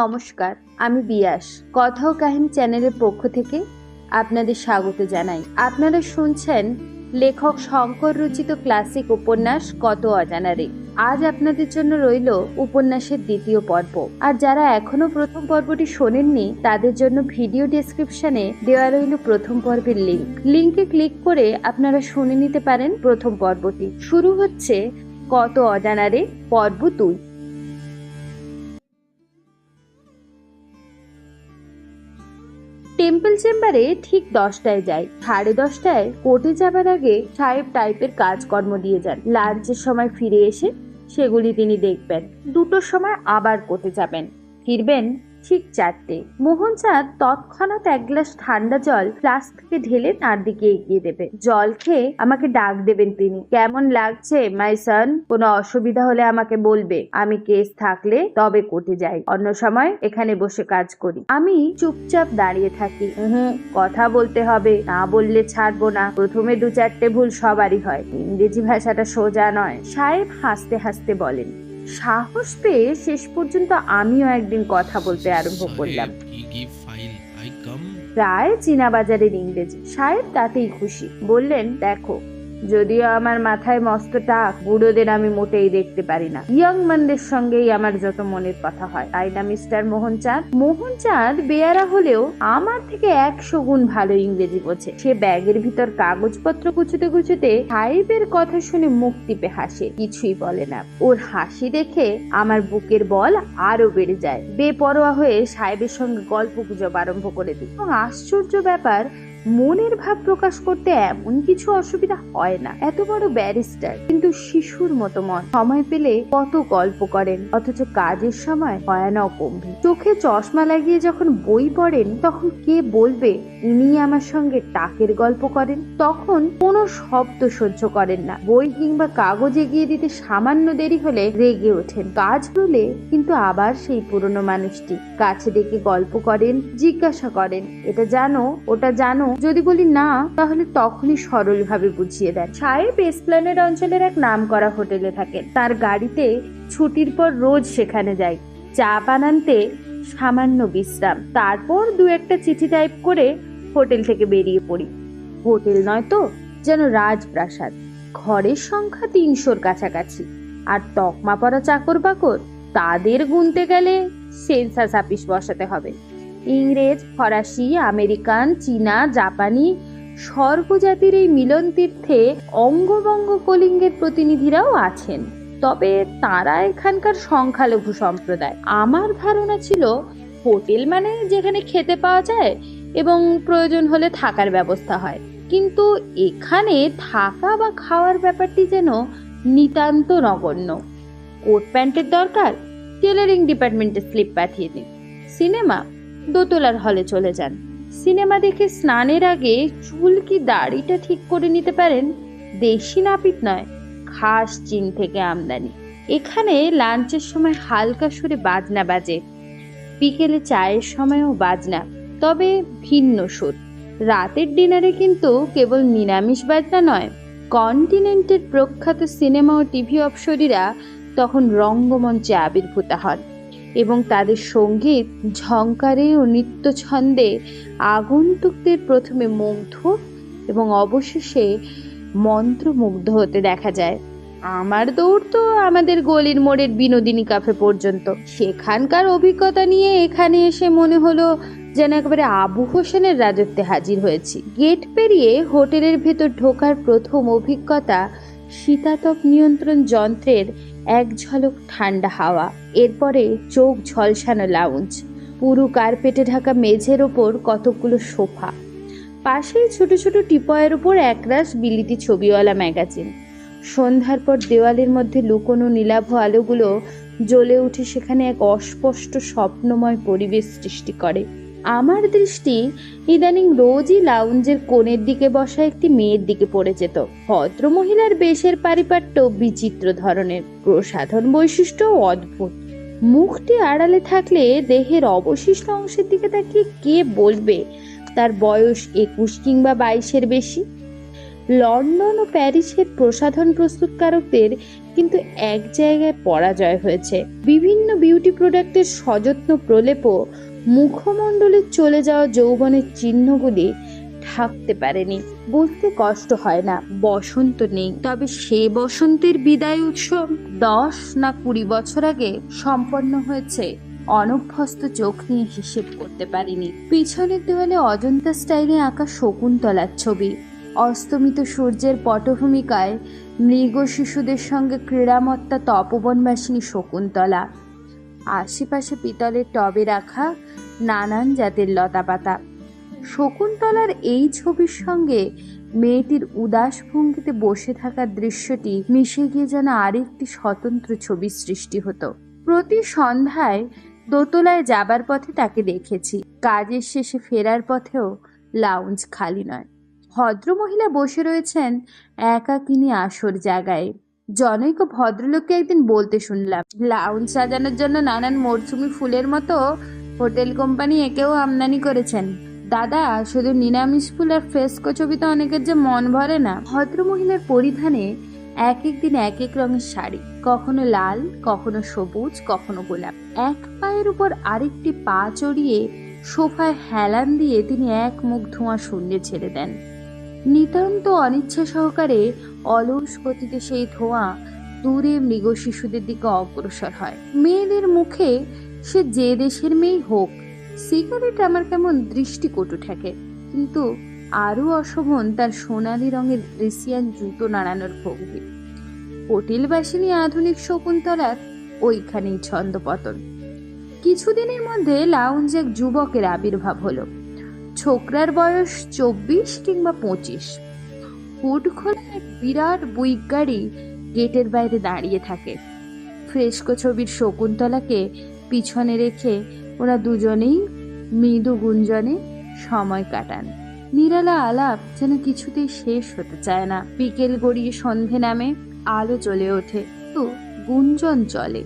নমস্কার, আমি বিয়াস। কথা ও কাহিনী চ্যানেলের পক্ষ থেকে আপনাদের স্বাগত জানাই। আপনারা শুনছেন লেখক শঙ্কর রচিত ক্লাসিক উপন্যাস কত অজানারে। আজ আপনাদের জন্য রইল উপন্যাসের দ্বিতীয় পর্ব। আর যারা এখনও প্রথম পর্বটি শোনেননি, তাদের জন্য ভিডিও ডেসক্রিপশনে দেওয়া রইল প্রথম পর্বের লিঙ্ক। লিংকে ক্লিক করে আপনারা শুনে নিতে পারেন প্রথম পর্বটি। শুরু হচ্ছে কত অজানারে পর্ব দুই। টেম্পল চেম্বারে ঠিক দশটায় যাই সাড়ে দশটায় কোর্টে যাবার আগে সাহেব টাইপের কাজকর্ম দিয়ে যান। লাঞ্চের সময় ফিরে এসে সেগুলি তিনি দেখবেন। দুটোর সময় আবার কোর্টে যাবেন। ফিরবেন ঠিক চারটে। মোহনচাঁদ তৎক্ষণাৎ এক গ্লাস ঠান্ডা জল ফ্লাস্ক থেকে ঢেলে তার দিকে এগিয়ে দেবে। জল খেয়ে আমাকে ডাক দেবেন তিনি। কেমন লাগছে, মাই সান? কোনো অসুবিধা হলে আমাকে বলবে। আমি কেস থাকলে তবে কোর্টে যাই। অন্য সময় এখানে বসে কাজ করি। আমি চুপচাপ দাঁড়িয়ে থাকি। হুম কথা বলতে হবে। না বললে ছাড়বো না। প্রথমে দু চারটে ভুল সবারই হয়। ইংরেজি ভাষাটা সোজা নয়। সাহেব হাসতে হাসতে বলেন সাহস পেয়ে শেষ পর্যন্ত আমিও একদিন কথা বলতে আরম্ভ করলাম. প্রায় চীনা বাজারের ইংরেজি। সাহেব তাতেই খুশি। বললেন দেখো যদিও আমার মাথায় মস্ত টাক, বুড়োদের আমি মোটেই দেখতে পারি না। ইয়াং ম্যানদের সঙ্গেই আমার যত মনের কথা হয়। তাই না মিস্টার মোহনচাঁদ? মোহনচাঁদ বেয়ারা হলেও আমার থেকে একশো গুণ ভালো ইংরেজি বোঝে। সে ব্যাগের ভিতর কাগজপত্র গুছুতে গুছুতে সাহেবের কথা শুনে মুখ টিপে হাসে। কিছুই বলে না। ওর হাসি দেখে আমার বুকের বল আরও বেড়ে যায়। বেপরোয়া হয়ে সাহেবের সঙ্গে গল্প গুজব আরম্ভ করে দিই। এবং আশ্চর্য ব্যাপার মনের ভাব প্রকাশ করতে এমন কিছু অসুবিধা হয় না। এত বড় ব্যারিস্টার। কিন্তু শিশুর মতো মন। সময় পেলে কত গল্প করেন। অথচ কাজের সময় ভয়ানক গম্ভীর। চোখে চশমা লাগিয়ে যখন বই পড়েন, তখন কে বলবে, ইনি আমার সঙ্গে টাকের গল্প করেন তখন কোনো শব্দ সহ্য করেন না। বই কিংবা কাগজ এগিয়ে দিতে সামান্য দেরি হলে রেগে ওঠেন। কাজ হলে কিন্তু আবার সেই পুরনো মানুষটি। কাছে ডেকে গল্প করেন, জিজ্ঞাসা করেন, এটা জানো? ওটা জানো? যদি বলি না, তাহলে তখনই সরল ভাবে বুঝিয়ে দেন সাহেব এসপ্ল্যানেড অঞ্চলের এক নাম করা হোটেলে থাকেন তার গাড়িতে ছুটির পর রোজ সেখানে যাই চা বানানতে সামান্য বিশ্রাম। তারপর দু একটা চিঠি টাইপ করে হোটেল থেকে বেরিয়ে পড়ি। হোটেল নয় তো, যেন রাজপ্রাসাদ। ঘরের সংখ্যা তিনশোর কাছাকাছি। আর তকমা পরা চাকর বাকর তাদের গুনতে গেলে সেন্সাস আপিস বসাতে হবে। ইংরেজ, ফরাসি, আমেরিকান, চীনা, জাপানি স্বর্গজাতির এই মিলন তীর্থে অঙ্গবঙ্গ কলিঙ্গের প্রতিনিধিরাও আছেন। তবে তারা এখানকার সংখ্যালঘু সম্প্রদায়। আমার ধারণা ছিল, হোটেল মানে যেখানে খেতে পাওয়া যায় এবং প্রয়োজন হলে থাকার ব্যবস্থা হয়। কিন্তু এখানে থাকা বা খাওয়ার ব্যাপারটি যেন নিতান্ত নগণ্য। কোট প্যান্টের দরকার টেলারিং ডিপার্টমেন্টে স্লিপ পাঠিয়ে দিন। সিনেমা দোতলার হলে চলে যান। সিনেমা দেখে স্নানের আগে চুল কি দাড়িটা ঠিক করে নিতে পারেন? দেশি নাপিত নয়, খাস চীন থেকে আমদানি। এখানে লাঞ্চের সময় হালকা সুরে বাজনা বাজে। বিকেলে চায়ের সময়ও বাজনা, তবে ভিন্ন সুর। রাতের ডিনারে কিন্তু কেবল নিরামিষ বাজনা নয়, কন্টিনেন্টের প্রখ্যাত সিনেমা ও টিভি অপসরীরা তখন রঙ্গমঞ্চে আবির্ভূত হন। এবং তাদের সংগীত ঝঙ্কারে ও নৃত্য ছন্দে আগন্তুকদের প্রথমে মুগ্ধ এবং অবশেষে মন্ত্রমুগ্ধ হতে দেখা যায়। আমার দৌড় তো আমাদের গলির মোড়ের বিনোদিনী কাফে পর্যন্ত। সেখানকার অভিজ্ঞতা নিয়ে এখানে এসে মনে হলো যেন একেবারে আবু হোসেনের রাজত্বে হাজির হয়েছি। গেট পেরিয়ে হোটেলের ভেতর ঢোকার প্রথম অভিজ্ঞতা শীতাতপ নিয়ন্ত্রণ যন্ত্রের এক ঝলক ঠান্ডা হাওয়া, এরপরে চোখ ঝলসানো লাউঞ্জ পুরু কার্পেটে ঢাকা মেঝের ওপর কতকগুলো সোফা। পাশেই ছোট ছোট টিপয়ের ওপর একরাশ বিলিতি ছবিওয়ালা ম্যাগাজিন। সন্ধ্যার পর দেওয়ালের মধ্যে লুকোনো নীলাভ আলোগুলো জ্বলে উঠে সেখানে এক অস্পষ্ট স্বপ্নময় পরিবেশ সৃষ্টি করে। আমার দৃষ্টি ইদানিং রোজই লাউঞ্জের কোণের দিকে বসা একটি মেয়ের দিকে পড়ে যেত। ভদ্র মহিলার বেশের পারিপাট্য বিচিত্র ধরনের, প্রসাধন বৈশিষ্ট্য অদ্ভুত। মুখটি আড়ালে থাকলে দেহের অবশিষ্ট অংশের দিকে তাকিয়ে কে বলবে তার বয়স একুশ কিংবা বাইশের বেশি? লন্ডন ও প্যারিসের প্রসাধন প্রস্তুতকারকদের কিন্তু এক জায়গায় পরাজয় হয়েছে। বিভিন্ন বিউটি প্রোডাক্টের সযত্ন প্রলেপও মুখমণ্ডলে চলে যাওয়া যৌবনের চিহ্নগুলি থাকতে পারেনি। বুঝতে কষ্ট হয় না, বসন্ত নেই। তবে সে বসন্তের বিদায় উৎসব দশ না কুড়ি বছর আগে সম্পন্ন হয়েছে। অনভ্যস্ত চোখ নিয়ে হিসেব করতে পারিনি। পিছনের দেওয়ালে অজন্তা স্টাইলে আঁকা শকুন্তলার ছবি। অস্তমিত সূর্যের পটভূমিকায় মৃগ শিশুদের সঙ্গে ক্রীড়ামত্তা তপবনবাসিনী শকুন্তলা। আশেপাশে পিতলের টবে রাখা নানান জাতের লতাপাতা। শকুন্তলার এই ছবির সঙ্গে মেয়েটির উদাস ভঙ্গিতে বসে থাকার দৃশ্যটি মিশে গিয়ে যেন আরেকটি স্বতন্ত্র ছবির সৃষ্টি হতো। প্রতি সন্ধ্যায় দোতলায় যাবার পথে তাকে দেখেছি। কাজের শেষে ফেরার পথেও লাউঞ্জ খালি নয়। ভদ্রমহিলা বসে রয়েছেন একাকিনী আসর জায়গায়। জনৈক ভদ্রলোককে একদিন বলতে শুনলাম লাউঞ্জ সাজানোর জন্য নানান মরশুমি ফুলের মতো হোটেল কোম্পানি একেও আমদানি করেছেন। দাদা, শুধু নিরামিষ ফুল আর ফ্রেস্কো ছবিতে অনেকের যে মন ভরে না। ভদ্রমহিলার পরিধানে এক এক দিন এক এক রঙের শাড়ি, কখনো লাল, কখনো সবুজ, কখনো গোলাপ। এক পায়ের উপর আরেকটি পা চড়িয়ে সোফায় হেলান দিয়ে তিনি এক মুখ ধোঁয়া শূন্যে ছেড়ে দেন। নিতান্ত অনিচ্ছা সহকারে অলস গতিতে সেই ধোঁয়া দূরে মৃগ শিশুদের দিকে অগ্রসর হয়। মেয়েদের মুখে সে যে দেশের মেয়েই হোক, সিগারেট আমার কেমন দৃষ্টিকটু ঠেকে, কিন্তু আরও অশোভন তার সোনালি রঙের রেসিয়ান জুতো নাড়ানোর ভঙ্গি। হোটেলবাসিনী আধুনিক শকুন্তলার ওইখানেই ছন্দপতন। কিছুদিনের মধ্যে লাউঞ্জ এক যুবকের আবির্ভাব হলো। ছোকরার বয়স চব্বিশ কিংবা পঁচিশ। হুড খোলা এক বিরাট বুইক গাড়ি গেটের বাইরে দাঁড়িয়ে থাকে। ফ্রেস্কো ছবির শকুন্তলাকে পিছনে রেখে ওরা দুজনেই মৃদু গুঞ্জনে সময় কাটান। নিরালা আলাপ যেন কিছুতেই শেষ হতে চায় না। বিকেল গড়িয়ে সন্ধে নামে আলো জ্বলে ওঠে। তো গুঞ্জন চলে।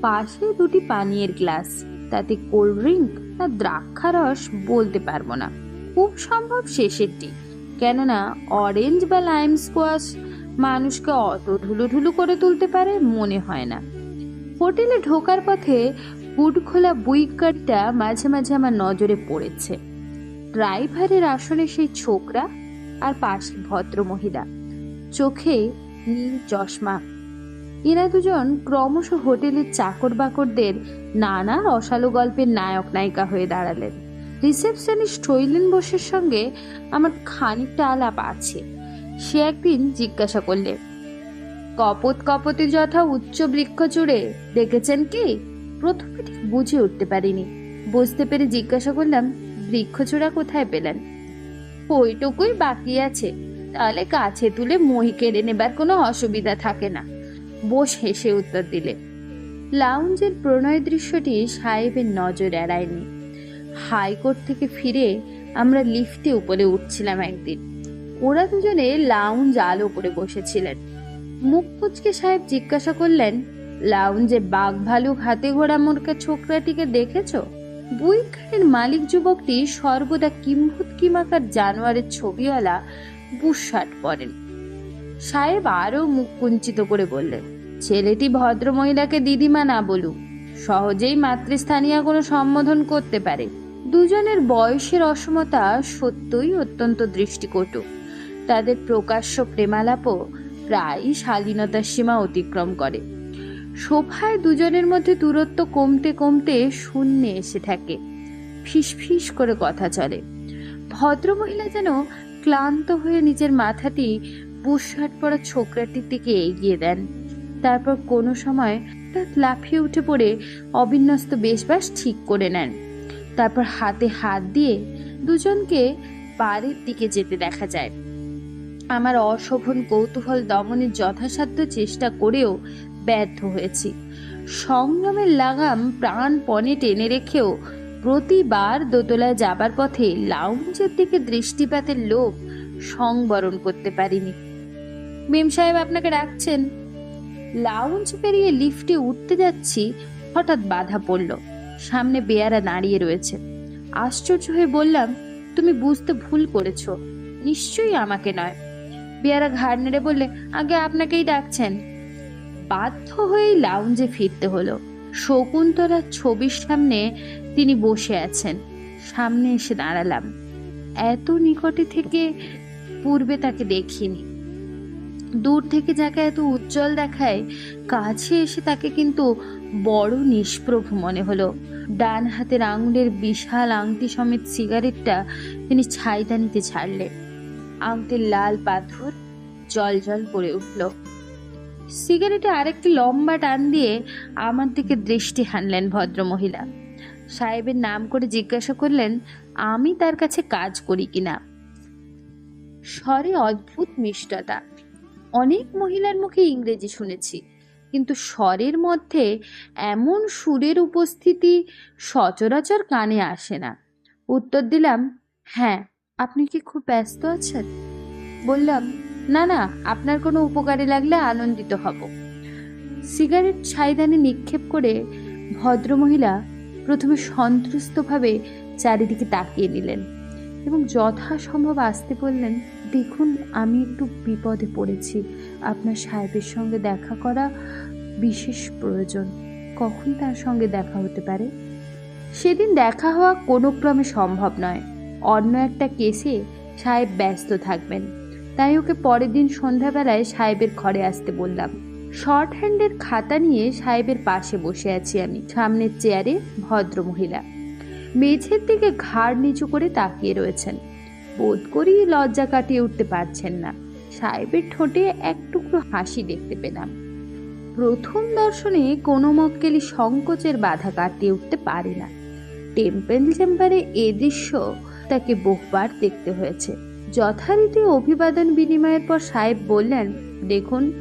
পাশে দুটি পানীয়ের গ্লাস, তাতে কোল্ড ড্রিঙ্ক না দ্রাক্ষারস বলতে পারব না। খুব সম্ভব শেষেরটি। কেননা অরেঞ্জ বা লাইম স্কোয়াশ মানুষকে অত ঢুলুঢুলু করে তুলতে পারে মনে হয় না। হোটেলে ঢোকার পথে হুড খোলা বুইক গাড়িটা মাঝে মাঝে আমার নজরে পড়েছে। ড্রাইভারের আসনে সেই ছোকরা আর পাশে ভদ্র মহিলা চোখে নীল চশমা এরা দুজন ক্রমশ হোটেলের চাকর বাকরদের নানা রসালো গল্পের নায়ক নায়িকা হয়ে দাঁড়ালেন। রিসেপশনিস্ট শৈলেন বোসের সঙ্গে আমার খানিকটা আলাপ আছে। সে একদিন জিজ্ঞাসা করলে কপত কপতে যথা উচ্চ বৃক্ষ চূড়ে দেখেছেন কি? প্রথমে ঠিক বুঝে উঠতে পারিনি। বুঝতে পেরে জিজ্ঞাসা করলাম বৃক্ষচূড়া কোথায় পেলেন? ওইটুকুই বাকি আছে। তাহলে কাছে তুলে মহি কেড়ে নেবার কোনো অসুবিধা থাকে না। বোস হেসে উত্তর দিলে। লাউঞ্জের প্রণয় দৃশ্যটি সাহেবের নজর এড়ায়নি। হাইকোর্ট থেকে ফিরে আমরা লিফটে উপরে উঠছিলাম একদিন। ওরা দুজনে লাউঞ্জ আলো করে বসেছিলেন। মুখ কুচকে সাহেব জিজ্ঞাসা করলেন, লাউঞ্জে বাঘ ভালুক হাতে ঘোড়া মোরকা ছোকরাটিকে দেখেছ? বুইখানের মালিক যুবকটি সর্বদা কিম্ভূত কিমাকার জানোয়ারের ছবিওয়ালা বুশ শার্ট পরেন। সাহেব আরও মুখ কুঞ্চিত করে বললেন ছেলেটি ভদ্র মহিলাকে দিদিমা না বলুক, সহজেই মাতৃস্থানীয় কোনো সম্বোধন করতে পারে। দুজনের বয়সের অসমতা সত্যই অত্যন্ত দৃষ্টিকটু। তাদের প্রকাশ্য প্রেমালাপও প্রায়ই শালীনতার সীমা অতিক্রম করে। সোফায় দুজনের মধ্যে দূরত্ব কমতে কমতে শূন্যে এসে থাকে। ফিস করে কথা চলে। ভদ্রমহিলা যেন ক্লান্ত হয়ে নিজের মাথাটি বুশার্ট পরা ছোকরাটির দিকে এগিয়ে দেন। তারপর কোনো সময় তার লাফিয়ে উঠে পড়ে অবিন্যস্ত বেশবাস ঠিক করে নেন। তারপর হাতে হাত দিয়ে দুজনকে বাড়ির দিকে যেতে দেখা যায়। আমার অশোভন কৌতূহল দমনের যথাসাধ্য চেষ্টা করেও ব্যর্থ হয়েছি। সংগ্রামের লাগাম প্রাণপণে টেনে রেখেও প্রতিবার দোতলায় যাবার পথে লাউঞ্জের দিকে দৃষ্টিপাতের লোভ সংবরণ করতে পারিনি। মেম সাহেব আপনাকে ডাকছেন। লাউঞ্জ পেরিয়ে লিফটে উঠতে যাচ্ছি, হঠাৎ বাধা পড়ল। সামনে বেয়ারা দাঁড়িয়ে রয়েছে। আশ্চর্য হয়ে বললাম, তুমি বুঝতে ভুল করেছ। নিশ্চয়ই আমাকে নয়। বেয়ারা ঘাড় নেড়ে বললে, আগে আপনাকেই ডাকছেন। বাধ্য হয়েই লাউঞ্জে ফিরতে হলো। শকুন্তলার ছবির সামনে তিনি বসে আছেন। সামনে এসে দাঁড়ালাম। এত নিকটে থেকে পূর্বে তাকে দেখিনি। দূর থেকে যাকে এত উজ্জ্বল দেখায়, কাছে এসে তাকে কিন্তু বড় নিষ্প্রভ মনে হলো। ডান হাতের আঙুলের বিশাল আংটি সমেত সিগারেটটা তিনি ছাইদানিতে ছাড়লেন। আংটির লাল পাথর জল জল করে উঠল। সিগারেটে আরেকটি লম্বা টান দিয়ে আমার দিকে দৃষ্টি হানলেন ভদ্রমহিলা। সাহেবের নাম করে জিজ্ঞাসা করলেন, আমি তার কাছে কাজ করি কিনা? স্বরে অদ্ভুত মিষ্টতা। অনেক মহিলার মুখে ইংরেজি শুনেছি। কিন্তু স্বরের মধ্যে এমন সুরের উপস্থিতি সচরাচর কানে আসে না। উত্তর দিলাম হ্যাঁ আপনি কি খুব ব্যস্ত আছেন? বললাম, না না, আপনার কোনো উপকারে লাগলে আনন্দিত হব। সিগারেট ছাইদানে নিক্ষেপ করে ভদ্রমহিলা প্রথমে সন্ত্রস্তভাবে চারিদিকে তাকিয়ে নিলেন। এবং যথাসম্ভব আসতে বললেন, দেখুন, আমি একটু বিপদে পড়েছি। আপনার সাহেবের সঙ্গে দেখা করা বিশেষ প্রয়োজন। কখন তার সঙ্গে দেখা হতে পারে? সেদিন দেখা হওয়া কোনো ক্রমে সম্ভব নয়। অন্য একটা কেসে সাহেব ব্যস্ত থাকবেন। তাই ওকে পরের দিন সন্ধ্যাবেলায় সাহেবের ঘরে আসতে বললাম। শর্ট হ্যান্ডের খাতা নিয়ে সাহেবের পাশে বসে আছি আমি। সামনের চেয়ারে ভদ্র মহিলা মেঝের দিকে ঘাড় নিচু করে তাকিয়ে রয়েছেন। বোধ করি লজ্জা কাটিয়ে উঠতে পারছেন না। সাহেবের ঠোঁটে এক টুকরো হাসি দেখতে পেলাম। প্রথম দর্শনে কোনো মক্কেলি সংকোচের বাধা কাটিয়ে উঠতে পারে না। টেম্পেল চেম্বারে এ দৃশ্য তাকে বহুবার দেখতে হয়েছে। যথারীতি অভিবাদন বিনিময়ের পর সাহেব বললেন, দেখুন,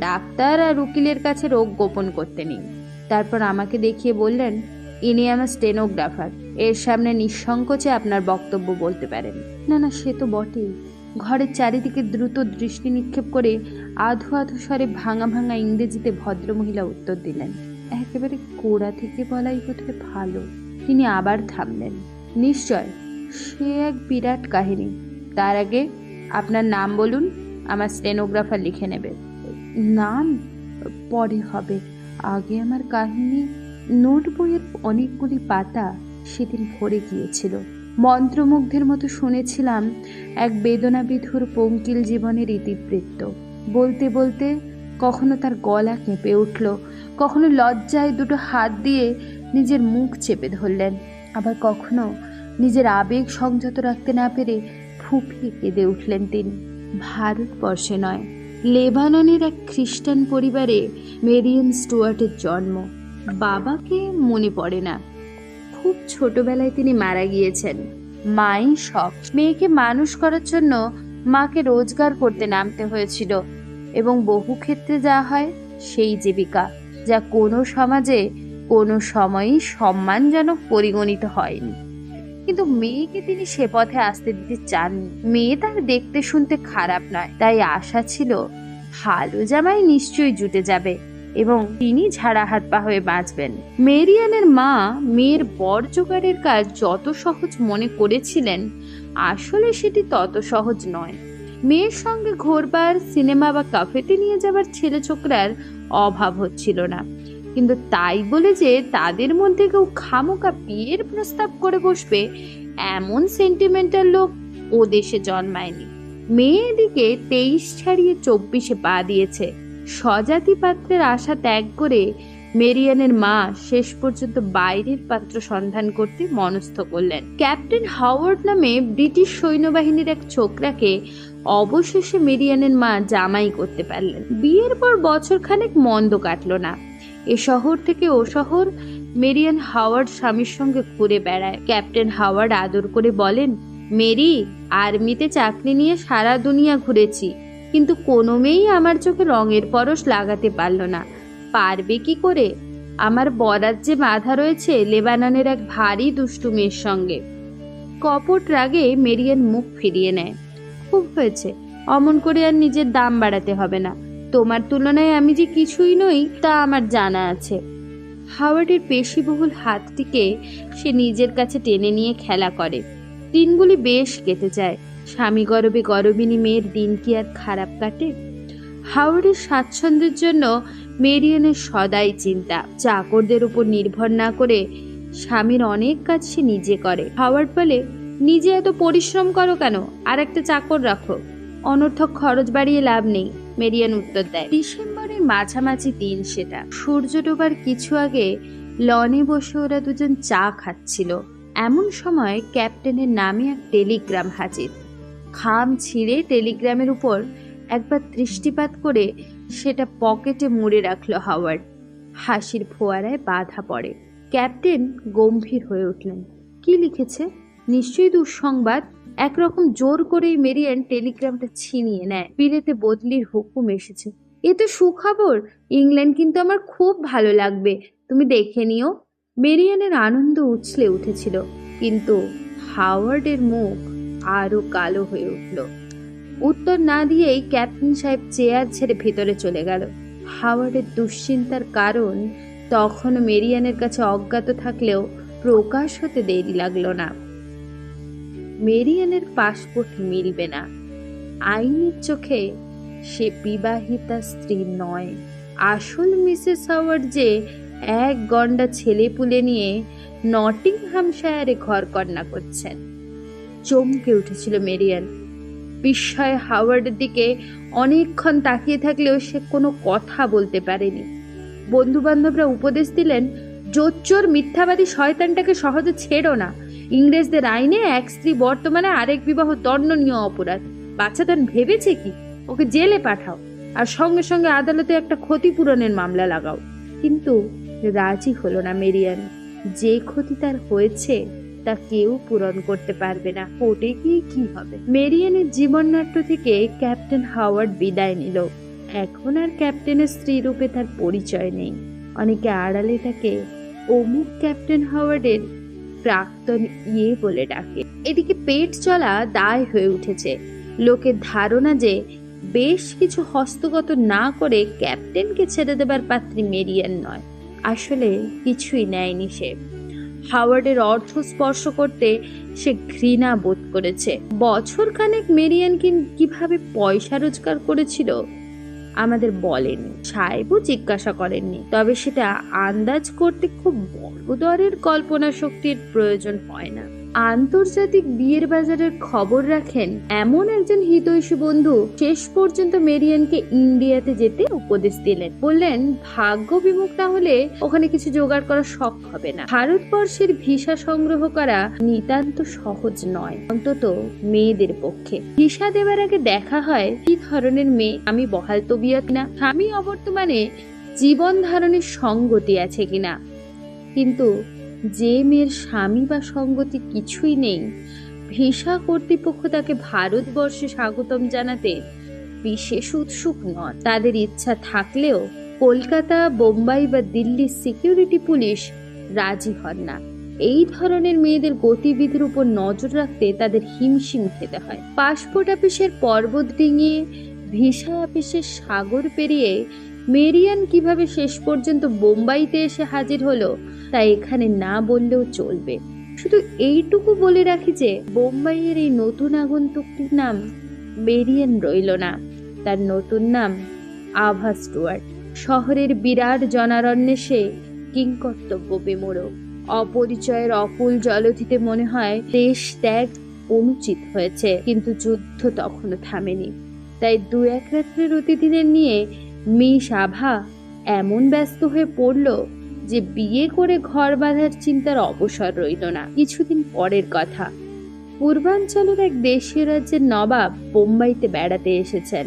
ডাক্তার আর উকিলের কাছে রোগ গোপন করতে নেই। তারপর আমাকে দেখিয়ে বললেন ইনি আমার স্টেনোগ্রাফার। এর সামনে নিঃসংকোচে আপনার বক্তব্য বলতে পারেন। না না, সে তো বটেই। ঘরের চারিদিকে দ্রুত দৃষ্টি নিক্ষেপ করে আধো আধো স্বরে ভাঙা ভাঙা ইংরেজিতে ভদ্রমহিলা উত্তর দিলেন, একেবারে কোড়া থেকে বলাই বোধহয় ভালো। তিনি আবার থামলেন, নিশ্চয়, সে এক বিরাট কাহিনী। তার আগে আপনার নাম বলুন, আমার স্টেনোগ্রাফার লিখে নেবে। নাম? পরে হবে। আগে আমার কাহিনী নোট বইয়ের অনেকগুলি পাতা সেদিন ভরে গিয়েছিল। মন্ত্রমুগ্ধের মতো শুনেছিলাম এক বেদনাবিধুর পঙ্কিল জীবনের ইতিবৃত্ত। বলতে বলতে কখনো তার গলা কেঁপে উঠল, কখনো লজ্জায় দুটো হাত দিয়ে নিজের মুখ চেপে ধরলেন, আবার কখনো নিজের আবেগ সংযত রাখতে না পেরে ফুপিয়ে কেঁদে উঠলেন তিনি। ভারতবর্ষে নয়, লেবাননের এক খ্রিস্টান পরিবারে মেরিয়ান স্টুয়ার্টের জন্ম। বাবাকে মনে পড়ে না। খুব ছোটবেলায় তিনি মারা গিয়েছেন। মাই সব মেয়েকে মানুষ করার জন্য মাকে রোজগার করতে নামতে হয়েছিল এবং বহু ক্ষেত্রে যা হয় সেই জীবিকা, যা কোনো সমাজে কোনো সময়ই সম্মানজনক পরিগণিত হয়নি। কিন্তু মেয়েকে তিনি সে পথে আসতে দিতে চাননি। মেয়ে তার দেখতে শুনতে খারাপ নয়, তাই আশা ছিল, ভালো জামাই নিশ্চয়ই জুটে যাবে। এবং তিনি ঝাড়া হাত পা হয়ে বাঁচবেন। মেরিয়ানের মা মেয়ের বর জোগাড়ের কাজ যত সহজ মনে করেছিলেন, আসলে সেটি তত সহজ নয়। মেয়ের সঙ্গে ঘোরবার সিনেমা বা কাফেতে নিয়ে যাবার ছেলে ছোকরার অভাব হচ্ছিল না। কিন্তু তাই বলে যে তাদের মধ্যে কেউ খামোকা বিয়ের প্রস্তাব করে বসবে, এমন সেন্টিমেন্টাল লোক ও দেশে জন্মায়নি। মেয়ে এদিকে তেইশ ছাড়িয়ে চব্বিশে পা দিয়েছে। স্বজাতি পাত্রের আশা ত্যাগ করে মেরিয়ানের মা শেষ পর্যন্ত বাইরের পাত্র সন্ধান করতে মনস্থ করলেন। ক্যাপ্টেন হাওয়ার্ড নামে ব্রিটিশ সৈন্যবাহিনীর এক ছোকরাকে অবশেষে মেরিয়ানের মা জামাই করতে পারলেন। বিয়ের পর বছর খানেক মন্দ কাটলো না। এ শহর থেকে ও শহর মেরিয়ান হাওয়ার্ড স্বামীর সঙ্গে ঘুরে বেড়ায়। ক্যাপ্টেন হাওয়ার্ড আদর করে বলেন, মেরি, আর্মিতে চাকরি নিয়ে সারা দুনিয়া ঘুরেছি। কিন্তু কোনো মেয়েই আমার চোখে রঙের পরশ লাগাতে পারল না। পারবে কি করে? আমার বরাত যে বাধা রয়েছে লেবাননের এক ভারী দুষ্টু মেয়ের সঙ্গে। কপট রাগে মেরিয়ান মুখ ফিরিয়ে নেয়। খুব হয়েছে, অমন করে আর নিজের দাম বাড়াতে হবে না। তোমার তুলনায় আমি যে কিছুই নই, তা আমার জানা আছে। হাওয়ার্ডের পেশিবহুল হাতটিকে সে নিজের কাছে টেনে নিয়ে খেলা করে। দিনগুলি বেশ কেটে যায়। স্বামী গরবে গরবিনী মেয়ের দিন কি আর খারাপ কাটে? হাওড়ের স্বাচ্ছন্দ্যের জন্য মেরিয়ানের সদাই চিন্তা। চাকরদের উপর নির্ভর না করে স্বামীর অনেক কাজ সে নিজে করে। হাওয়ার্ড বলে নিজে এত পরিশ্রম করো কেন? আর একটা চাকর রাখো। অনর্থক খরচ বাড়িয়ে লাভ নেই মেরিয়ান উত্তর দেয়। ডিসেম্বরের মাঝামাঝি দিন সেটা। সূর্য ডোবার কিছু আগে লনে বসে ওরা দুজন চা খাচ্ছিল। এমন সময় ক্যাপ্টেনের নামে এক টেলিগ্রাম হাজির। খাম ছিঁড়ে টেলিগ্রামের উপর একবার দৃষ্টিপাত করে সেটা পকেটে মুড়ে রাখল হাওয়ার্ড। হাসির ফোয়ারায় বাধা পড়ে। ক্যাপ্টেন গম্ভীর হয়ে উঠলেন। কি লিখেছে? নিশ্চয়ই দুঃসংবাদ। একরকম জোর করেই মেরিয়ান টেলিগ্রামটা ছিনিয়ে নেয়। বিলেতে বদলির হুকুম এসেছে। এ তো সুখবর। ইংল্যান্ড কিন্তু আমার খুব ভালো লাগবে। তুমি দেখে নিও। মেরিয়ানের আনন্দ উছলে উঠেছিল। কিন্তু হাওয়ার্ডের মুখ আরও কালো হয়ে উঠল। উত্তর না দিয়েই ক্যাপ্টেন সাহেব চেয়ার ছেড়ে ভেতরে চলে গেল। হাওয়ার্ডের দুশ্চিন্তার কারণ তখনও মেরিয়ানের কাছে অজ্ঞাত থাকলেও প্রকাশ হতে দেরি লাগল না। মেরিয়ানের পাসপোর্ট মিলবে না। আইনের চোখে সে বিবাহিতা স্ত্রী নয়। আসল মিসেস হাওয়ার্ড যে এক গন্ডা ছেলে পুলে নিয়ে নটিংহামশায়ারে ঘর কন্যা করছেন। চমকে উঠেছিল মেরিয়ান। বিস্ময়ে হাওয়ার্ডের দিকে অনেকক্ষণ তাকিয়ে থাকলেও সে কোনো কথা বলতে পারেনি। বন্ধু বান্ধবরা উপদেশ দিলেন, জোচ্চোর মিথ্যাবাদী শয়তানটাকে সহজে ছেড়ো না। ইংরেজদের আইনে এক স্ত্রী বর্তমানে আরেক বিবাহ দণ্ডনীয় অপরাধ। বাচ্চাদান ভেবেছে কি? ওকে জেলে পাঠাও আর সঙ্গে সঙ্গে আদালতে একটা ক্ষতিপূরণের মামলা লাগাও। কিন্তু রাজি হলো না মেরিয়ান। যে ক্ষতি তার হয়েছে তা কেউ পূরণ করতে পারবে না। কোর্টে গিয়ে কি হবে? মেরিয়ানের জীবননাট্য থেকে ক্যাপ্টেন হাওয়ার্ড বিদায় নিল। এখন আর ক্যাপ্টেনের স্ত্রী রূপে তার পরিচয় নেই। অনেকে আড়ালে তাকে অমুক ক্যাপ্টেন হাওয়ার্ডের প্রাক্তন ইয়ে বলে ডাকে। এদিকে পেট চলা দায় হয়ে উঠেছে। লোকের ধারণা যে বেশ কিছু হস্তগত না করে ক্যাপ্টেনকে ছেড়ে দেবার পাত্রী মেরিয়ান নয়। আসলে কিছুই নেয়নি সে। হাওয়ার্ডের অর্থ স্পর্শ করতে সে ঘৃণা বোধ করেছে। বছর খানেক মেরিয়ান কিন কীভাবে পয়সা রোজগার করেছিল, আমাদের বলেনি। সাহেবও জিজ্ঞাসা করেননি। তবে সেটা আন্দাজ করতে খুব বড় দরের কল্পনা শক্তির প্রয়োজন হয় না। আন্তর্জাতিক বিয়ের বাজারের খবর রাখেন এমন একজন হিতৈষী বন্ধু শেষ পর্যন্ত মেরিয়ানকে ইন্ডিয়াতে যেতে উপদেশ দিলেন। বললেন, ভাগ্য বিমুখ না হলে ওখানে কিছু জোগাড় করা শখ হবে না। ভারতবর্ষের ভিসা সংগ্রহ করা নিতান্ত সহজ নয়, অন্তত মেয়েদের পক্ষে। ভিসা দেওয়ার আগে দেখা হয়, কি ধরনের মেয়ে, আমি বহাল তবিয়ত না স্বামী অবর্তমানে জীবন ধারণের সঙ্গতি আছে কিনা। কিন্তু যে মেয়ের স্বামী বা সঙ্গতি কিছুই নেই। ভিসা কর্তৃপক্ষ তাকে ভারতবর্ষে স্বাগতম জানাতে বিশেষ উৎসুক নয়। তাদের ইচ্ছা থাকলেও কলকাতা, বোম্বাই বা দিল্লির সিকিউরিটি পুলিশ রাজি হন না। এই ধরনের মেয়েদের গতিবিধির উপর নজর রাখতে তাদের হিমশিম খেতে হয়। পাসপোর্ট অফিসের পর্বত ডিঙিয়ে, ভিসা অফিসের সাগর পেরিয়ে, মেরিয়ান কীভাবে শেষ পর্যন্ত বোম্বাইতে এসে হাজির হলো তা এখানে না বললেও চলবে। শুধু এইটুকু বলে রাখি যে, বোম্বাইয়ের এই নতুন আগন্তুকটির নাম মেরিয়ান রইল না। তার নতুন নাম আভা স্টুয়ার্ট। শহরের বিরাট জনারণ্যে সে কিংকর্তব্য বিমূঢ়। অপরিচয়ের অকুল জলধিতে মনে হয় দেশ ত্যাগ অনুচিত হয়েছে, কিন্তু যুদ্ধ তখনও থামেনি। তাই দু এক রাত্রের অতিথিদের নিয়ে মিস আভা এমন ব্যস্ত হয়ে পড়ল যে বিয়ে করে ঘর বাঁধার চিন্তার অবসর রইল না। কিছুদিন পরের কথা। পূর্বাঞ্চলের এক দেশীয় রাজ্যের নবাব বোম্বাইতে বেড়াতে এসেছেন।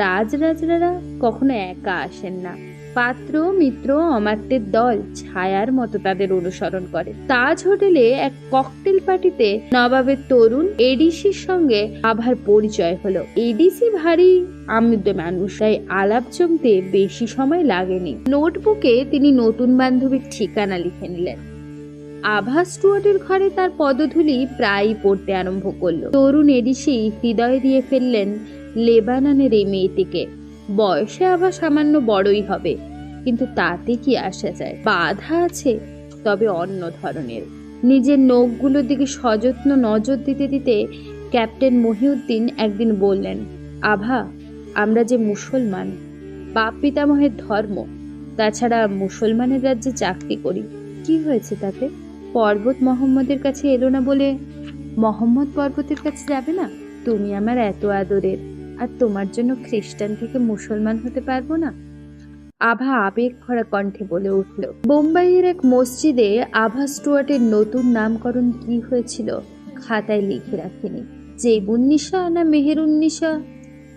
রাজরাজরারা কখনো একা আসেন না। পাত্র, মিত্র অমাত্যের দল ছায়ার মতো তাদের অনুসরণ করে। তাজ হোটেলে এক ককটেল পার্টিতে নবাবের তরুণ এডিসির সঙ্গে আভার পরিচয় হলো। এডিসি ভারী আমৃত মানুষ, তাই আলাপ জমতে বেশি সময় লাগেনি। নোটবুকে তিনি নতুন বান্ধবীর ঠিকানা লিখে নিলেন। আভা স্টুয়ার্টের ঘরে তার পদধূলি প্রায়ই পড়তে আরম্ভ করল। তরুণ এডিসি হৃদয় দিয়ে ফেললেন লেবাননের এই মেয়েটিকে। বয়সে আবার সামান্য বড়ই হবে। কিন্তু তাতে কি আসা যায়? বাধা আছে? তবে অন্য ধরনের। নিজের নখগুলোর দিকে সযত্ন নজর দিতে দিতে ক্যাপ্টেন মহিউদ্দিন একদিন বললেন, আভা, আমরা যে মুসলমান, বাপ পিতামহের ধর্ম, তাছাড়া মুসলমানের রাজ্যে চাকরি করি, কি হয়েছে তাতে? পর্বত মোহাম্মদের কাছে এলো না বলে? মোহাম্মদ পর্বতের কাছে যাবে না? তুমি আমার এত আদরের। আর তোমার জন্য খ্রিস্টান থেকে মুসলমান হতে পারব না? আভা আবেগ ভরা কণ্ঠে বলে উঠল, বোম্বাইয়ের এক মসজিদে আভা স্টুয়ার্টের নতুন নামকরণ কি হয়েছিল খাতায় লিখে রাখিনি। যে বুন্নিশা না মেহেরুন্নিশা?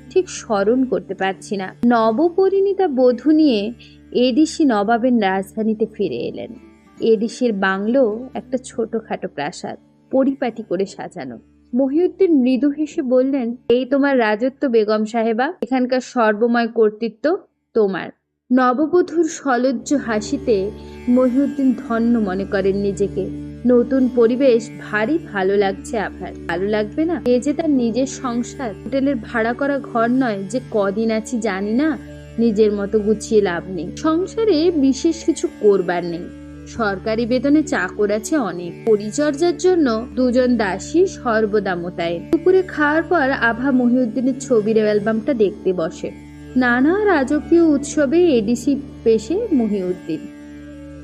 ঠিক স্মরণ করতে পারছি না। নবপরিণীতা বধূ নিয়ে এডিসি নবাবের রাজধানীতে ফিরে এলেন। এডিসির বাংলো একটা ছোটখাটো প্রাসাদ, পরিপাটি করে সাজানো। মহিউদ্দিন মৃদু হেসে বললেন, এই তোমার রাজত্ব, বেগম সাহেবা। এখানকার সর্বময় কর্তৃত্ব তোমার। নববধূর সলজ্জ হাসিতে মহিউদ্দিন ধন্য মনে করেন নিজেকে। নতুন পরিবেশ ভারী ভালো লাগছে আভার। ভালো লাগবে না? এ যে তার নিজের সংসার, হোটেলের ভাড়া করা ঘর নয়, যে কদিন আছি জানি না, নিজের মতো গুছিয়ে লাভ নেই। সংসারে বিশেষ কিছু করবার নেই। সরকারি বেতনে চাকর আছে অনেক। পরিচর্যার জন্য দুজন দাসী সর্বদা মোতায়েন। দুপুরে খাওয়ার পর আভা মহিউদ্দিনের ছবির অ্যালবামটা দেখতে বসে। নানা রাজকীয় উৎসবে এডিসি পেশে মহিউদ্দিন।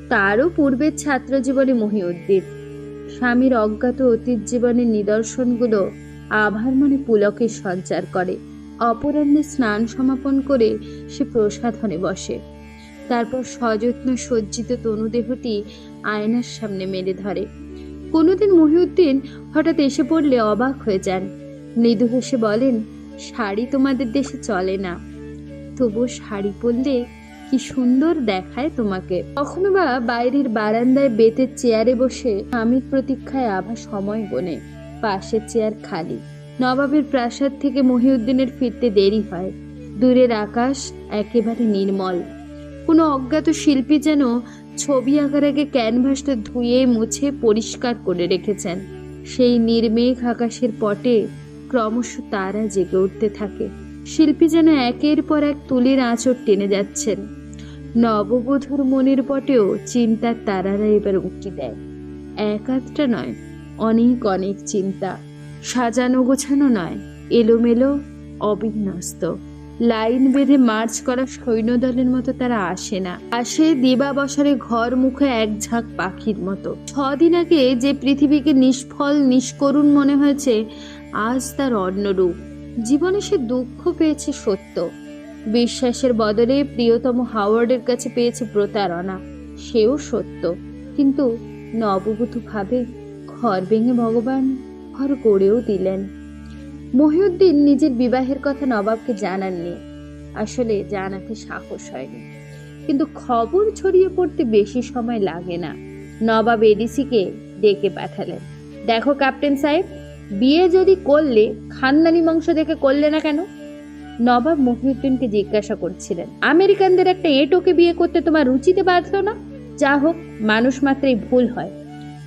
তারও পূর্বের ছাত্র জীবনে মহিউদ্দিন। স্বামীর অজ্ঞাত অতীত জীবনের নিদর্শনগুলো আভার মনে পুলকের সঞ্চার করে। অপরাহ্নে স্নান সমাপন করে সে প্রসাধনে বসে। তারপর সযত্ন সজ্জিত তনুদেহটি আয়নার সামনে মেলে ধরে। কোনোদিন মহিউদ্দিন হঠাৎ এসে পড়লে অবাক হয়ে যান। মৃদু হেসে বলেন, শাড়ি তোমাদের দেশে চলে না। তবু শাড়ি পরলে কি সুন্দর দেখায় তোমাকে। কখনো বা বাইরের বারান্দায় বেতের চেয়ারে বসে স্বামীর প্রতীক্ষায় আভা সময় গোনে পাশের চেয়ার খালি। নবাবের প্রাসাদ থেকে মহিউদ্দিনের ফিরতে দেরি হয়। দূরের আকাশ একেবারে নির্মল। কোনো অজ্ঞাত শিল্পী যেন ছবি আঁকার আগে ক্যানভাসটা ধুয়ে, মুছে, পরিষ্কার করে রেখেছেন। সেই নির্মেঘ আকাশের পটে ক্রমশ তারা জেগে উঠতে থাকে। শিল্পী যেন একের পর এক তুলির আঁচড় টেনে যাচ্ছেন। নববধূর মনের পটেও চিন্তার তারারা এবার উঁকি দেয়। এক আধটা নয়, অনেক অনেক চিন্তা। সাজানো গোছানো নয়, এলোমেলো, অবিন্যস্ত। লাইন বেঁধে মার্চ করা সৈন্যদলের মতো তারা আসে না। আসে দিবাবসরে ঘর মুখে এক ঝাঁক পাখির মতো। ছদিন আগে যে পৃথিবীকে নিষ্ফল, নিষ্করুণ মনে হয়েছে, আজ তার অন্যরূপ। জীবনে সে দুঃখ পেয়েছে সত্য। বিশ্বাসের বদলে প্রিয়তম হাওয়ার্ডের কাছে পেয়েছে প্রতারণা। সেও সত্য। কিন্তু নববধূ ভাবে ঘর ভেঙে ভগবান ঘর গড়েও দিলেন। মহিউদ্দিন নিজের বিবাহের কথা নবাবকে জানাননি। আসলে জানাতে সাহস হয়নি। কিন্তু খবর ছড়িয়ে পড়তে বেশি সময় লাগে না। নবাব এডিসিকে ডেকে পাঠালেন। দেখো, ক্যাপ্টেন সাহেব, বিয়ে যদি করলে, খানদানি বংশ দেখে করলে না কেন? নবাব মহিউদ্দিনকে জিজ্ঞাসা করছিলেন, আমেরিকানদের একটা এটোকে বিয়ে করতে তোমার রুচিতে বাঁধলো না? যা হোক, মানুষ মাত্রই ভুল হয়।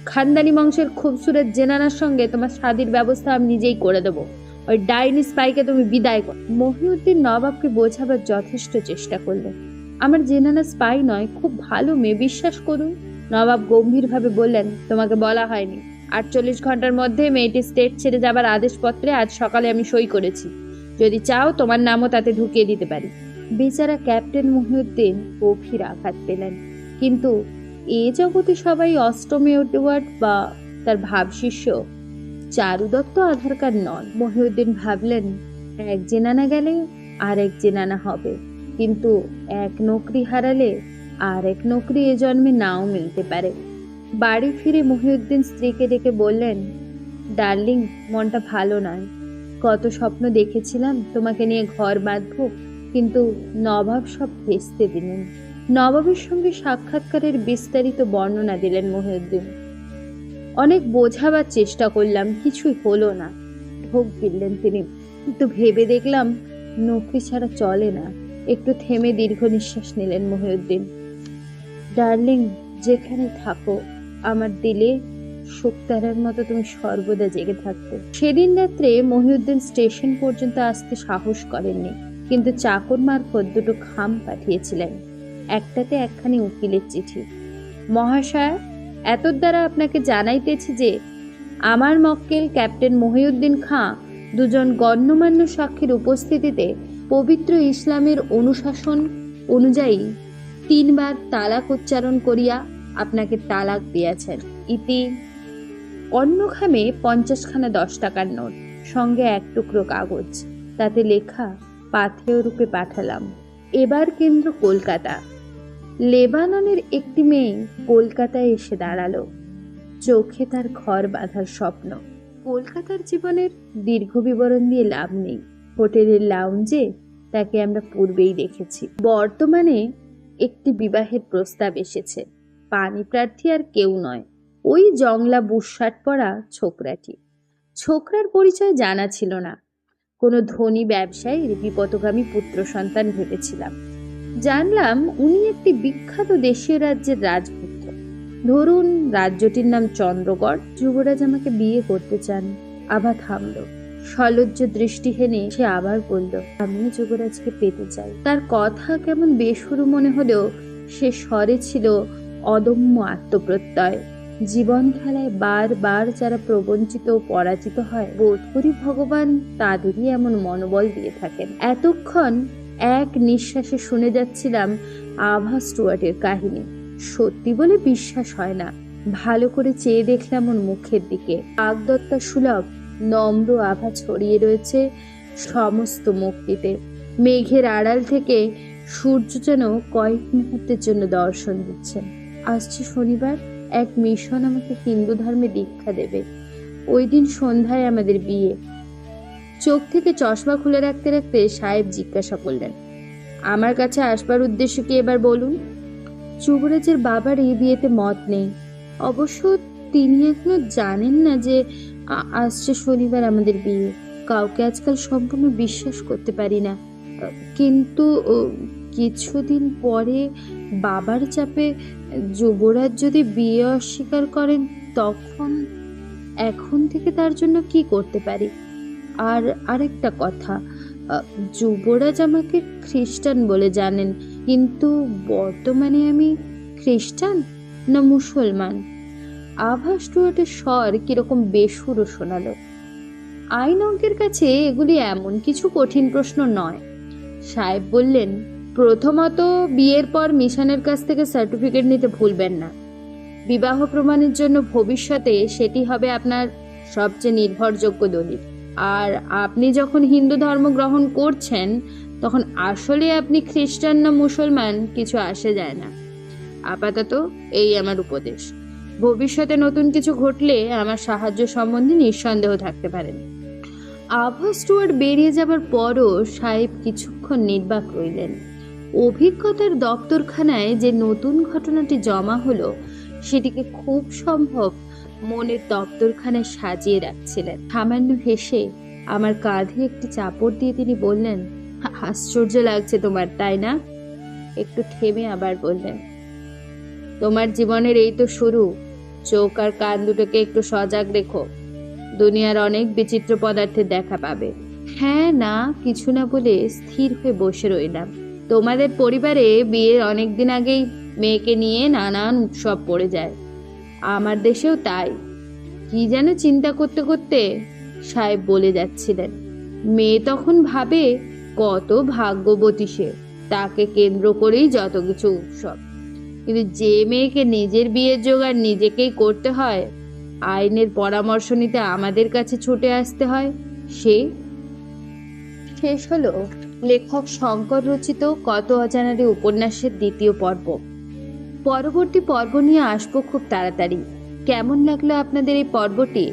খানদানি বংশের খুবসুরত জেনানার সঙ্গে তোমার শাদির ব্যবস্থা আমি নিজেই করে দেবো। ওই ডাইনি স্পাইকে তুমি বিদায় কর। মহিউদ্দিন নবাবকে বোঝাবার যথেষ্ট চেষ্টা করলেন আমার জেনানা স্পাই নয়, খুব ভালো মেয়ে, বিশ্বাস করুন। নবাব গম্ভীরভাবে বললেন, তোমাকে বলা হয়নি। আটচল্লিশ ঘণ্টার মধ্যে মেয়েটি স্টেট ছেড়ে যাবার আদেশপত্রে আজ সকালে আমি সই করেছি। যদি চাও, তোমার নামও তাতে ঢুকিয়ে দিতে পারি। বেচারা ক্যাপ্টেন মহিউদ্দিন গভীর আঘাত পেলেন। কিন্তু এ জগতে সবাই অষ্টম এডওয়ার্ড বা তার ভাবশিষ্য চারু দত্ত আধার কার্ড নন। মহিউদ্দিন ভাবলেন, এক জেনানা গেলে আর এক জেনানা হবে। কিন্তু এক নকরি হারালে আর এক নকরি এ জন্মে নাও মিলতে পারে। বাড়ি ফিরে মহিউদ্দিন স্ত্রীকে ডেকে বললেন, ডার্লিং, মনটা ভালো নয়। কত স্বপ্ন দেখেছিলাম, তোমাকে নিয়ে ঘর বাঁধবো, কিন্তু নবাব সব ভেস্তে দিলেন। নবাবের সঙ্গে সাক্ষাৎকারের বিস্তারিত বর্ণনা দিলেন মহিউদ্দিন। অনেক বোঝাবার চেষ্টা করলাম, কিছুই হলো না। ঢোক গিললেন তিনি। কিন্তু ভেবে দেখলাম, নকরি ছাড়া চলে না। একটু থেমে দীর্ঘ নিঃশ্বাস নিলেন মহিউদ্দিন। ডার্লিং, যেখানে থাকো, আমার দিলে শুক্তারার মতো তুমি সর্বদা জেগে থাকতে। সেদিন রাত্রে মহিউদ্দিন স্টেশন পর্যন্ত আসতে সাহস করেননি, কিন্তু চাকর মারফত দুটো খাম পাঠিয়েছিলেন। একটাতে একখানি উকিলের চিঠি। মহাশয় এতর দ্বারা আপনাকে জানাইতেছি যে, আমার মক্কেল ক্যাপ্টেন মহিউদ্দিন খাঁ দুজন গণ্যমান্য সাক্ষীর উপস্থিতিতে পবিত্র ইসলামের অনুশাসন অনুযায়ী তিনবার তালাক উচ্চারণ করিয়া আপনাকে তালাক দিয়াছেন। ইতি অন্যখামে পঞ্চাশখানা দশ টাকার নোট, সঙ্গে এক টুকরো কাগজ। তাতে লেখা পাথেয় রূপে পাঠালাম। এবার কেন্দ্র কলকাতা। লেবাননের একটি মেয়ে কলকাতায় এসে দাঁড়াল। চোখে তার ঘর বাঁধার স্বপ্ন। কলকাতার জীবনের দীর্ঘ বিবরণ দিয়ে লাভ নেই। হোটেলের লাউঞ্জে তাকে আমরা পূর্বেই দেখেছি। বর্তমানে একটি বিবাহের প্রস্তাব এসেছে। পানি প্রার্থী আর কেউ নয়। ওই জংলা বুশশার্ট পরা ছোকরাটি। ছোকরার পরিচয় জানা ছিল না। কোনো ধনী ব্যবসায়ীর বিপদগামী পুত্র সন্তান ভেবেছিলাম। জানলাম উনি একটি বিখ্যাত দেশীয় রাজ্যের রাজপুত্র। ধরুন রাজ্যটির নাম চন্দ্রগড়। যুবরাজ আমাকে বিয়ে করতে চান। আবার থামলো। সলজ্জ দৃষ্টি হেনে সে আবার বলল আমিও যুবরাজকে পেতে চাই। তার কথা কেমন বেসুরু মনে হলেও সে স্বরে ছিল অদম্য আত্মপ্রত্যয়। জীবন খেলায় বারবার যারা প্রবঞ্চিত ও পরাজিত হয়, বোধ করি ভগবান তাদেরই এমন মনোবল দিয়ে থাকেন। এতক্ষণ এক নিঃশ্বাসে শুনে যাচ্ছিলাম আভা স্টুয়ার্টের কাহিনী। সত্যি বলে বিশ্বাস হয় না। ভালো করে চেয়ে দেখলাম ওর মুখের দিকে। আগদত্তা সুলভ নম্র আভা ছড়িয়ে রয়েছে সমস্ত মুক্তিতে। মেঘের আড়াল থেকে সূর্য যেন কয়েক মুহূর্তের জন্য দর্শন দিচ্ছেন আসছে শনিবার, এক মিশন আমাকে হিন্দু ধর্মে দীক্ষা দেবে। ওই দিন সন্ধ্যায় আমাদের বিয়ে। চোখ থেকে চশমা খুলে রাখতে রাখতে সাহেব জিজ্ঞাসা করলেন, আমার কাছে আসবার উদ্দেশ্য কি এবার বলুন? যুবরাজের বাবার এই বিয়েতে মত নেই। অবশ্য তিনি এখনও জানেন না যে আসছে শনিবার আমাদের বিয়ে। কাউকে আজকাল সম্পূর্ণ বিশ্বাস করতে পারি না। কিন্তু কিছুদিন পরে বাবার চাপে যুবরাজ যদি বিয়ে অস্বীকার করেন, তখন, এখন থেকে তার জন্য কি করতে পারি? আর আরেকটা কথা যুবরাজ আমাকে খ্রিস্টান বলে জানেন, কিন্তু বর্তমানে আমি খ্রিস্টান না মুসলমান? আভা স্টুয়ার্টের স্বর কীরকম বেসুরো শোনালো। আইন অঙ্কের কাছে এগুলি এমন কিছু কঠিন প্রশ্ন নয়। সাহেব বললেন, প্রথমত বিয়ের পর মিশনের কাছ থেকে সার্টিফিকেট নিতে ভুলবেন না। বিবাহ প্রমাণের জন্য ভবিষ্যতে সেটি হবে আপনার সবচেয়ে নির্ভরযোগ্য দলিল। আর আপনি যখন হিন্দু ধর্ম গ্রহণ করছেন, তখন আসলে আপনি খ্রিস্টান না মুসলমান, কিছু আসে যায় না। আপাতত এই আমার উপদেশ। ভবিষ্যতে নতুন কিছু ঘটলে আমার সাহায্য সম্বন্ধে নিঃসন্দেহ থাকতে পারেন। আভা স্টুয়ার্ট বেরিয়ে যাবার পরও সাহেব কিছুক্ষণ নির্বাক রইলেন। অভিজ্ঞতার দপ্তরখানায় যে নতুন ঘটনাটি জমা হলো, সেটিকে খুব সম্ভব মনের দপ্তরখানায় সাজিয়ে রাখছিলেন। সামান্য হেসে আমার কাঁধে একটি চাপড় দিয়ে তিনি বললেন, আশ্চর্য লাগছে তোমার, তাই না? একটু থেমে আবার বললেন, তোমার জীবনের এই তো শুরু। চোখ আর কান দুটোকে একটু সজাগ রেখো। দুনিয়ার অনেক বিচিত্র পদার্থের দেখা পাবে। হ্যাঁ না, কিছু না বলে স্থির হয়ে বসে রইলাম। তোমাদের পরিবারে বিয়ের অনেক দিন আগেই মেয়েকে নিয়ে নানান উৎসব পড়ে যায়। আমার দেশেও তাই। কি যেন চিন্তা করতে করতে সাহেব বলে যাচ্ছিলেন। মেয়ে তখন ভাবে কত ভাগ্যবতী সে, তাকে কেন্দ্র করেই যত কিছু উৎসব কিন্তু যে মেয়েকে নিজের বিয়ের জোগাড় নিজেকেই করতে হয়, আইনের পরামর্শ নিতে আমাদের কাছে ছুটে আসতে হয়, সে? শেষ হলো লেখক শঙ্কর রচিত কত অজানারে উপন্যাসের দ্বিতীয় পর্ব। পরবর্তী পর্ব নিয়ে আসব খুব তাড়াতাড়ি। কেমন লাগল আপনাদের এই পর্বটি?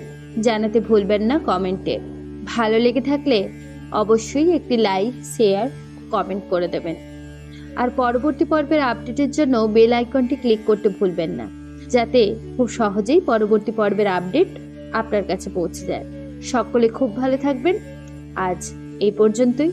জানাতে ভুলবেন না কমেন্টে। ভালো লেগে থাকলে অবশ্যই একটি লাইক, শেয়ার, কমেন্ট করে দেবেন। আর পরবর্তী পর্বের আপডেটের জন্য বেল আইকনটি ক্লিক করতে ভুলবেন না, যাতে খুব সহজেই পরবর্তী পর্বের আপডেট আপনার কাছে পৌঁছে যায়। সকলে খুব ভালো থাকবেন। আজ এই পর্যন্তই।